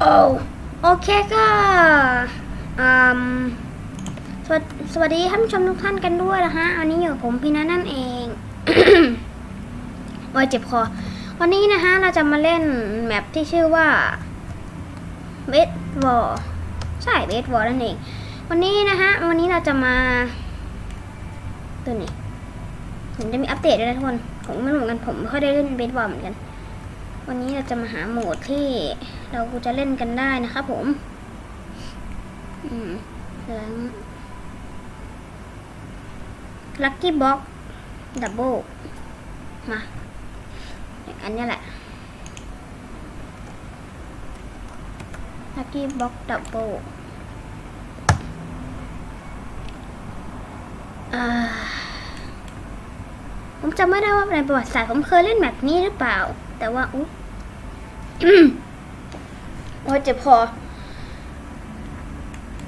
โอ้โอเคก็อืมสวัสวัสดีท่านผู้ชมทุกท่านกันด้วยนะฮะอันนี้อยู่ผมพี่นัทนั่นเองโอ้ยเจ็บคอ วันนี้นะฮะเราจะมาเล่นแมปที่ชื่อว่าเบสวอลใช่เบสวอลนั่นเอง วันนี้นะฮะวันนี้เราจะมา ตัวนี้ผมจะมีอัปเดตด้วยนะทุกคนผมไม่รู้เหมือนกันผมไม่ค่อยได้เล่นเบสบอลเหมือนกัน วันนี้เราจะมาหาโหมดที่เราจะเล่นกันได้นะครับผม อืมแล้วลัคกี้บ็อกดับเบิลมาอันนี้แหละลัคกี้บ็อกดับเบิลผมจำไม่ได้ว่าในประวัติศาสตร์ผมเคยเล่นแบบนี้หรือเปล่า แต่ว่าอุ๊ยโอ้เจ็บคอ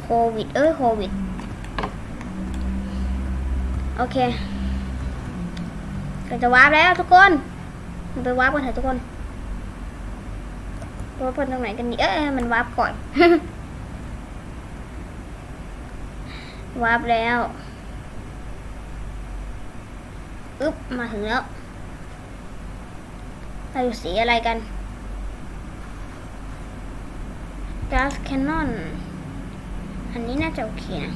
โควิด เอ้ยโควิด โอเคก็จะวาร์ปแล้วทุกคนมันไปวาร์ปกันเถอะทุกคนวาร์ปกันตรงไหนกันดีเอ้ยมันวาร์ปก่อนวาร์ปแล้วอึ๊บมาถึงแล้ว เราอยู่สีอะไรกันก๊าซแคนนอนอันนี้น่าจะโอเคนะ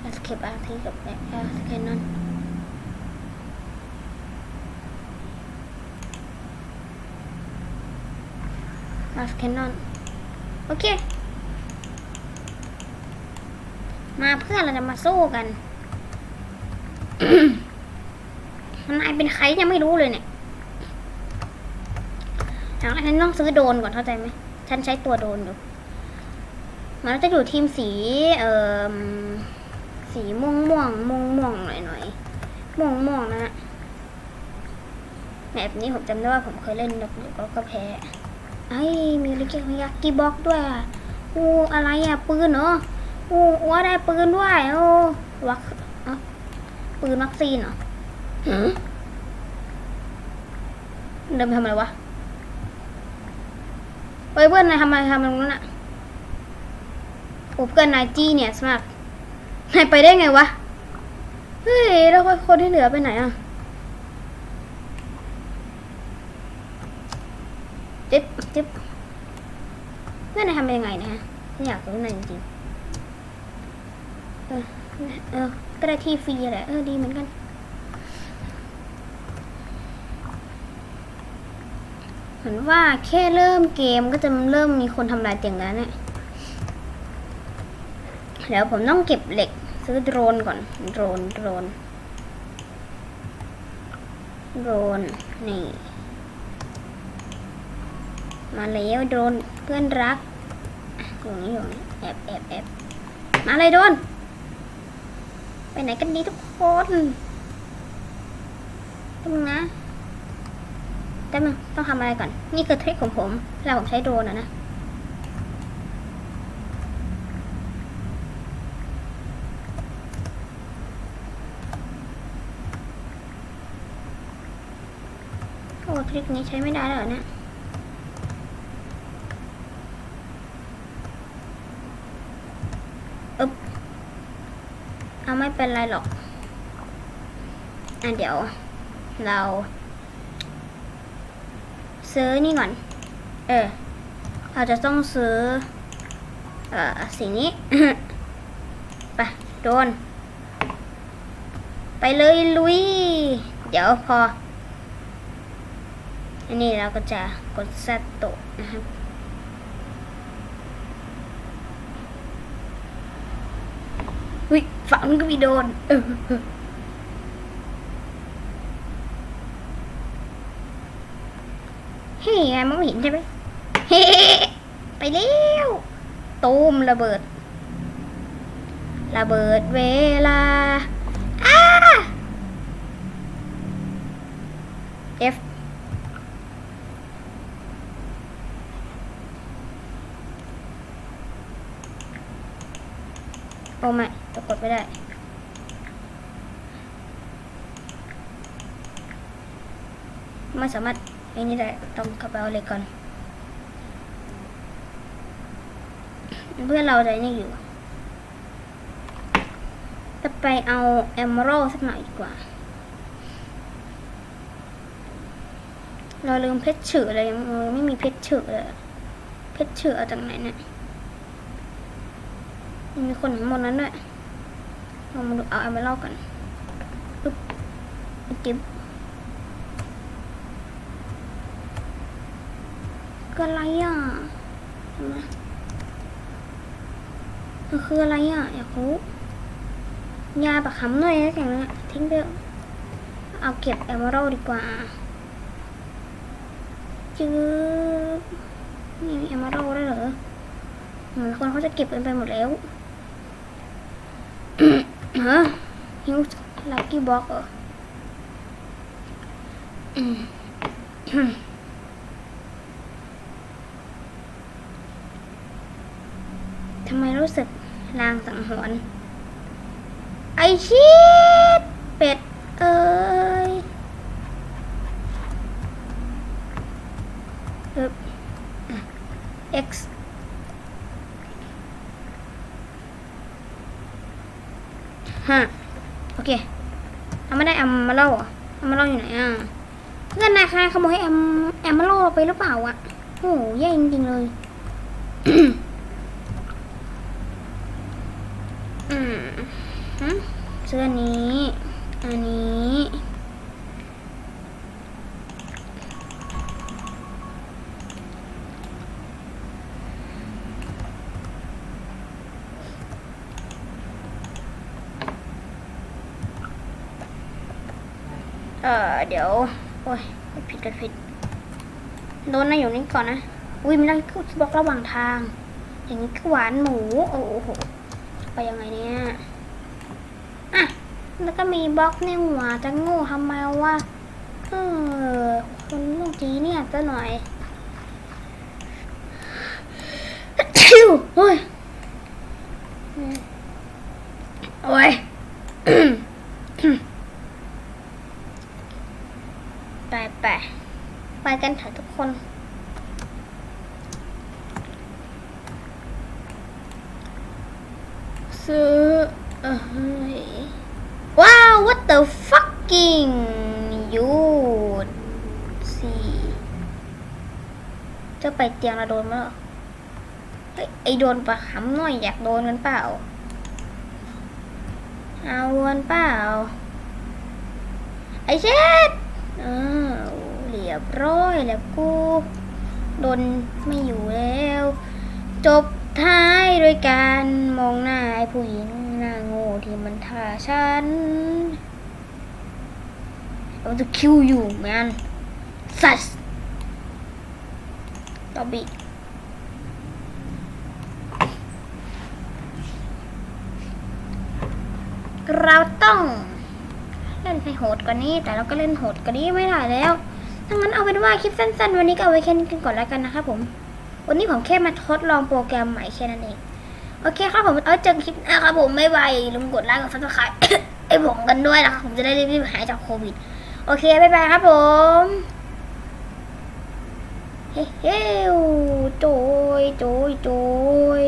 ก๊าซเคปอาร์ทีกับก๊าซแคนนอนก๊าซแคนนอน โอเค มาเพื่อเราจะมาสู้กัน นายเป็นใครยังไม่รู้เลยเนี่ยอางแรกฉันต้องซื้อโดนก่อนเข้าใจไหม ฉันใช้ตัวโดนอยู่ มันจะอยู่ทีมสี เอ่อ สีม่วงม่วงม่วงม่วงหน่อยหน่อยม่วงม่วงนะฮะแบบนี้ผมจำได้ว่าผมเคยเล่นแล้วก็ก็แพ้ไอ้มีลิเกมียากีบ็อกด้วยอะอู้อะไรอะปืนเนาะอู้ว่าได้ปืนด้วย โอ้วัคปืนวัคซีนเหรอ หืมเดินไปทำอะไรวะเฮ้ยเพื่อนนายทำอะไรทำตรงนั้นอะโอ้เพื่อนนายจี้เนี่ยสมัครนายไปได้ไงวะ เฮ้ย แล้วคนที่เหลือไปไหนอะจิ๊บจิ๊บเพื่อนนายทำยังไงนะฮะอยากรู้นายจริงๆเออเออก็ได้ที่ฟรีแหละ เออ ดีเหมือนกัน เหมือนว่าแค่เริ่มเกมก็จะเริ่มมีคนทำลายเตียงแล้วเนี่ยเดี๋ยวผมต้องเก็บเหล็กซื้อโดรนก่อน โดรน โดรน โดรน นี่ มาแล้วโดรนเพื่อนรักอยู่นี่อยู่นี่แอบแอบแอบมาเลยโดรนไปไหนกันดีทุกคนตรงนะ แต่มึงต้องทำอะไรก่อน นี่คือทริคของผมเวลาผมใช้โดรนอะนะโอ้ทริคนี้ใช้ไม่ได้แล้วเหรอเนี่ยอึ๊บเอาไม่เป็นไรหรอกอะเดี๋ยวเรา ซื้อนี่ก่อน เออ เราจะต้องซื้อ เอ่อสิ่งนี้ ไป โดน ไปเลยลุย เดี๋ยวพอ อันนี้เราก็จะกดเซตโตนะครับวิฝั่งนู้นก็มีโดนเออ เฮ้ย ไงมองไม่เห็นใช่ไหมเฮ้ไปเร็วตูมระเบิด ระเบิดเวลาอ้า F โอ้ไม่จะกดไม่ได้ ไม่สามารถ ไอ้นี่แหละต้องกลับไปเอาเล็กก่อน เพื่อนเราจะนี่อยู่ จะไปเอาเอมเมอรัลสักหน่อยดีกว่า เราลืมเพชรเฉือเลยมือไม่มีเพชรเฉือเลย เพชรเฉือเอาจากไหนเนี่ยมีคนอยู่ข้างบนนั้นด้วยลองมาดูเอาเอมเมอรัลกันปึ๊บจิ๊บ ก็อะไรอะทำไมมันคืออะไรอะ อยากรู้ยาปะคำหน่อยนะอย่างนี้ทิ้งไปเถอะเอาเก็บเอมเมอรัลดีกว่าจืบนี่มีเอมเมอรัลได้เหรอเหมือนคนเขาจะเก็บกันไปหมดแล้วฮะฮิวลักกี้บ็อกเหรออืมอืมทำไมรู้สึกลางสังหรณ์ไอชีตเป็ด เอ้ยเอ๊บอะ x ฮะโอเคเอาไม่ได้แอมมาเล่าอะแอมมาเล่าอยู่ไหนอะเพื่อนนายคะขโมยแอมแอมมาโลไปหรือเปล่าอะโอ้โหแย่จริงๆเลย อืมฮะ เสื้อนี้ อันนี้ เออเดี๋ยว โอ้ยผิดกดผิด โดนนะอยู่นี่ก่อนนะ อุ้ยมันได้บล็อกระหว่างทาง อย่างนี้คือหวานหมู โอ้โห ไปยังไงเนี่ย แล้วก็มีบล็อกในหัวจะโง่ทำไมวะเออคุณลูกจีเนี่ยจะหน่อยชิวโอ้ยโอ้ยไปไปไปกันเถอะทุกคนซื้อเอ้ยว้าว what the fucking you สี่จะไปเตียงเราโดนมั้ยเหรอเฮ้ยไอโดนปะขำหน่อยอยากโดนกันเปล่า เอากันเปล่า ไอเช็ดอ้าวเรียบร้อยแล้วกู โดนไม่อยู่แล้ว จบท้ายด้วยการมองหน้าไอ้ผู้หญิง ที่มันท่าฉัน I want to kill you man sus ตอบีเราต้องเล่นให้โหดกว่านี้ แต่เราก็เล่นโหดกว่านี้ไม่ได้แล้วถ้างั้นเอาเป็นว่าคลิปสั้นๆ วันนี้ก็เอาไว้แค่นี้กันก่อนแล้วกันนะครับผม วันนี้ผมแค่มาทดลองโปรแกรมใหม่แค่นั้นเอง โอเคครับผมเอาเจอกันคลิปหน้าครับผมไม่ไวลืมกดไลค์กดซับสไครต์ไอ้ผมกันด้วยนะครับผมจะได้รีบๆหายจากโควิด โอเคบ๊ายบายครับผม เฮ้ยโจยโจยโจย